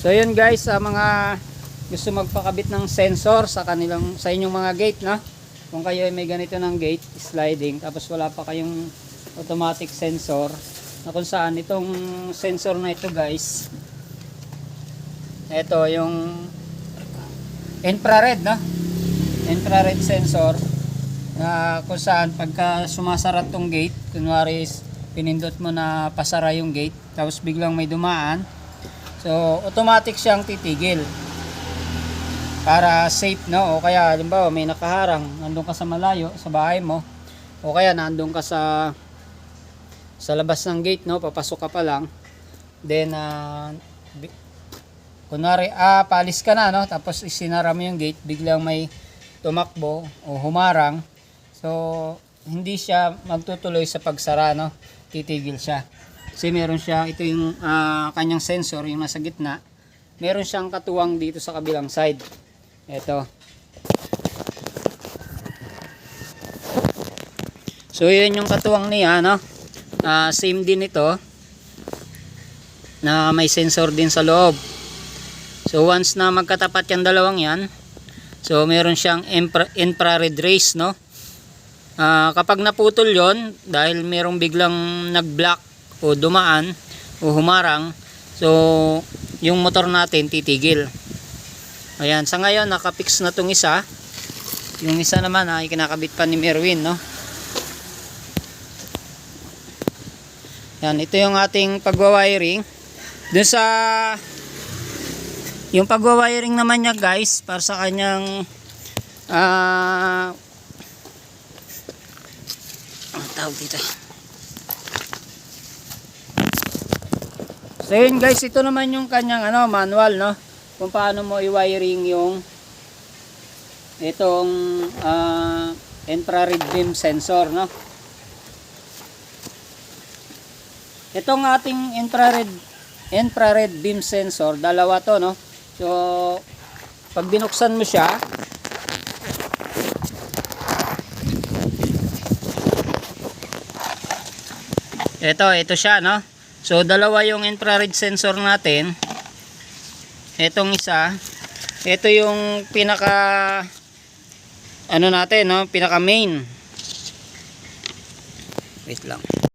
So yun guys, sa mga gusto magpakabit ng sensor sa kanilang sa inyong mga gate, no? Kung kayo ay may ganito ng gate sliding tapos wala pa kayong automatic sensor na kung saan itong sensor na ito guys ito yung infrared no infrared sensor na kung saan pagka sumasarat tong gate kunwari pinindot mo na pasara yung gate tapos biglang may dumaan so automatic siyang titigil. Para safe no? O kaya halimbawa may nakaharang nandun ka sa malayo sa bahay mo o kaya nandun ka sa sa labas ng gate no? Papasok ka pa lang then bi- kunwari ah palis ka na no? Tapos isinara mo yung gate biglang may tumakbo o humarang. So hindi siya magtutuloy sa pagsara no? Titigil siya kasi meron siya ito yung ah, kanyang sensor yung nasa gitna. Meron siyang katuwang dito sa kabilang side. Ito so yun yung katuwang niya no Ah, same din ito na may sensor din sa loob. So once na magkatapat yung dalawang yan so meron siyang infra- infrared rays no? Ah, kapag naputol yon dahil merong biglang nag-block o dumaan o humarang so yung motor natin titigil ayan sa ngayon nakapix na tong isa yung isa naman ay kinakabit pa ni Merwin no Yan, ito yung ating pagwa-wiring. Dun sa yung pagwa-wiring naman niya, guys, para sa kanyang ah ano tawag dito? So yun guys, ito naman yung kanyang ano, manual, no? Kung paano mo i-wiring yung itong ah, infrared beam sensor, no? Itong ating infrared infrared beam sensor, dalawa to, no? So, pag binuksan mo siya, ito, ito siya, no? So, dalawa yung infrared sensor natin. Itong isa, ito yung pinaka ano natin, no? Pinaka main. Wait lang.